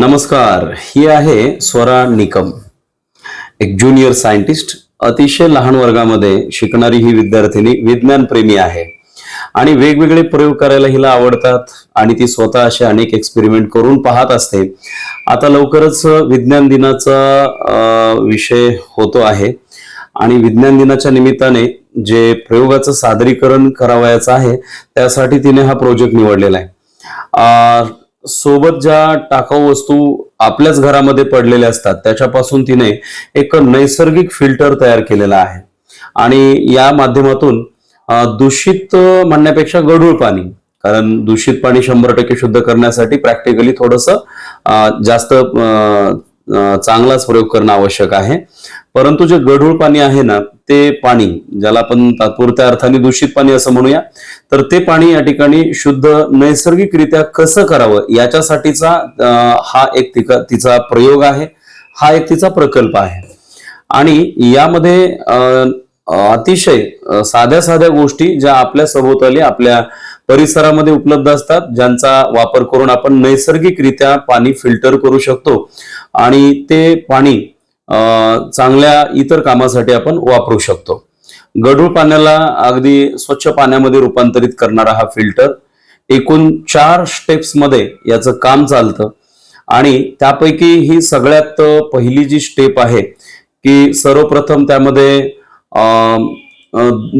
नमस्कार ही आहे स्वरा निकम. एक ज्युनियर सायंटिस्ट अतिशय लहान वर्गामध्ये शिकणारी ही विद्यार्थिनी विज्ञान प्रेमी आहे. आणि वेगवेगळे प्रयोग करायला हिला आवडतात आणि ती स्वतः असे अनेक एक्सपेरिमेंट करून पाहत असते. आता लवकरच विज्ञान दिनाचा विषय होतो आहे. आणि विज्ञान दिनाच्या निमित्ताने जे प्रयोगाचं सादरीकरण करावयाचं आहे त्यासाठी तिने हा प्रोजेक्ट निवडलेला आहे. सोबत ज्या टाकाऊ वस्तू आपल्याच घरामध्ये पडलेल्या असतात त्याच्यापासून तिने एक नैसर्गिक फिल्टर तयार केलेला आहे. आणि या माध्यमातून दूषित म्हणण्यापेक्षा गढूळ पाणी कारण दूषित पाणी शंभर टक्के शुद्ध करण्यासाठी प्रॅक्टिकली थोडस जास्त चांगलाच प्रयोग करणं आवश्यक आहे. परंतु जे गढूळ पाणी आहे ना ते पाणी ज्याला आपण तात्पुरत्या अर्थाने दूषित पाणी असं म्हणूया तर ते पाणी या ठिकाणी शुद्ध नैसर्गिकरित्या कसं करावं याच्यासाठीचा हा एक तिका तिचा प्रयोग आहे. हा एक तिचा प्रकल्प आहे. आणि यामध्ये अतिशय साध्या साध्या गोष्टी ज्या आपल्या सभोवताली आपल्या परिसरामध्ये उपलब्ध असतात ज्यांचा वापर करून आपण नैसर्गिकरित्या पाणी फिल्टर करू शकतो आणि ते पाणी चांगल्या इतर कामासाठी आपण वापरू शकतो. गढूळ पाण्याला अगदी स्वच्छ पाण्यामध्ये रूपांतरित करणारा हा फिल्टर एकूण चार स्टेप्समध्ये याचं काम चालतं आणि त्यापैकी ही सगळ्यात पहिली जी स्टेप आहे की सर्वप्रथम त्यामध्ये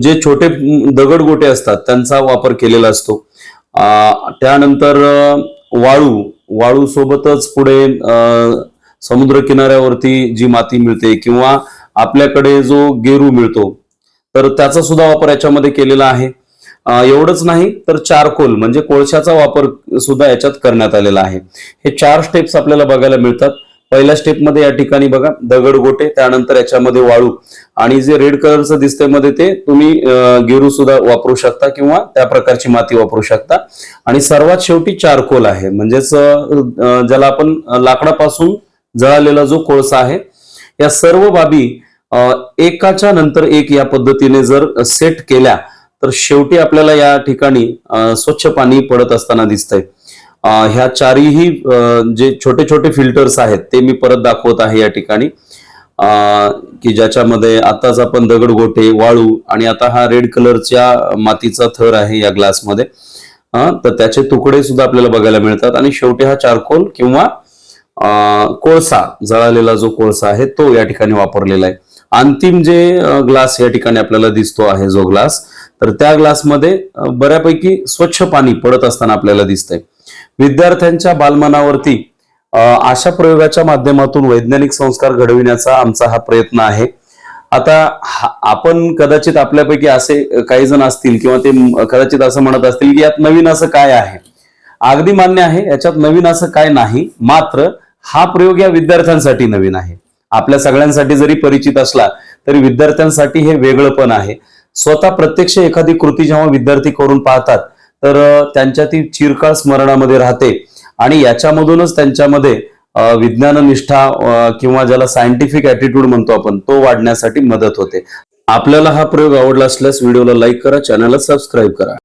जे छोटे दगड गोटे असतात त्यांचा वापर केलेला असतो. त्यानंतर वाळू. वाळू सोबतच पुढे समुद्र किनाऱ्यावरती जी माती मिळते किंवा आपल्याकडे जो गेरू मिळतो तर त्याचा सुद्धा वापर याच्यामध्ये केलेला आहे. एवढंच नाही तर चारकोल म्हणजे कोळशाचा वापर सुद्धा याच्यात करण्यात आलेला आहे. हे चार स्टेप्स आपल्याला बघायला मिळतात. पहिल्या स्टेपमध्ये या ठिकाणी बघा दगड गोटे त्यानंतर याच्यामध्ये वाळू. आणि जे रेड कलरचं दिसतंयमध्ये ते तुम्ही गेरू सुद्धा वापरू शकता किंवा त्या प्रकारची माती वापरू शकता. आणि सर्वात शेवटी चारकोल आहे. म्हणजेच ज्याला आपण लाकडापासून जळालेला जो कोळसा आहे या सर्व बाबी एकाच्या नंतर एक या पद्धतीने जर सेट केल्या तर शेवटी आपल्याला या ठिकाणी स्वच्छ पाणी पडत असताना दिसतंय. ह्या चारही जे छोटे छोटे फिल्टर्स आहेत ते मी परत दाखवत आहे या ठिकाणी. की ज्याच्यामध्ये आताच आपण दगड गोटे वाळू आणि आता हा रेड कलरच्या मातीचा थर आहे या ग्लासमध्ये तर त्याचे तुकडे सुद्धा आपल्याला बघायला मिळतात. आणि शेवटी हा चारकोल किंवा कोळसा जळालेला जो कोळसा आहे तो या ठिकाणी वापरलेला आहे. अंतिम जे ग्लास या ठिकाणी आपल्याला दिसतो आहे जो ग्लास तर त्या ग्लासमध्ये बऱ्यापैकी स्वच्छ पाणी पडत असताना आपल्याला दिसतंय. विद्यार्थ्यांच्या बालमनावरती अशा प्रयोगाच्या माध्यमातून वैज्ञानिक संस्कार घडविण्याचा आमचा हा प्रयत्न आहे. आता हा- आपण कदाचित आपल्यापैकी असे काही जण असतील किंवा ते कदाचित असं म्हणत असतील की यात नवीन असं काय आहे? अगदी मान्य आहे याच्यात नवीन असं काय नाही मात्र हा प्रयोग या विद्यार्थ्यांसाठी नवीन आहे. आपल्या सगळ्यांसाठी जरी परिचित असला तरी विद्यार्थ्यांसाठी हे वेगळं पण आहे. स्वतः प्रत्यक्ष एखादी कृती जेव्हा विद्यार्थी करून पाहतात तर त्यांच्या ती चिरकाळ स्मरणामध्ये राहते. आणि याच्यामधूनच त्यांच्यामध्ये विज्ञाननिष्ठा किंवा ज्याला सायंटिफिक ॲटिट्यूड म्हणतो आपण तो वाढण्यासाठी मदत होते. आपल्याला हा प्रयोग आवडला असल्यास व्हिडिओला लाईक करा चॅनलला सबस्क्राईब करा.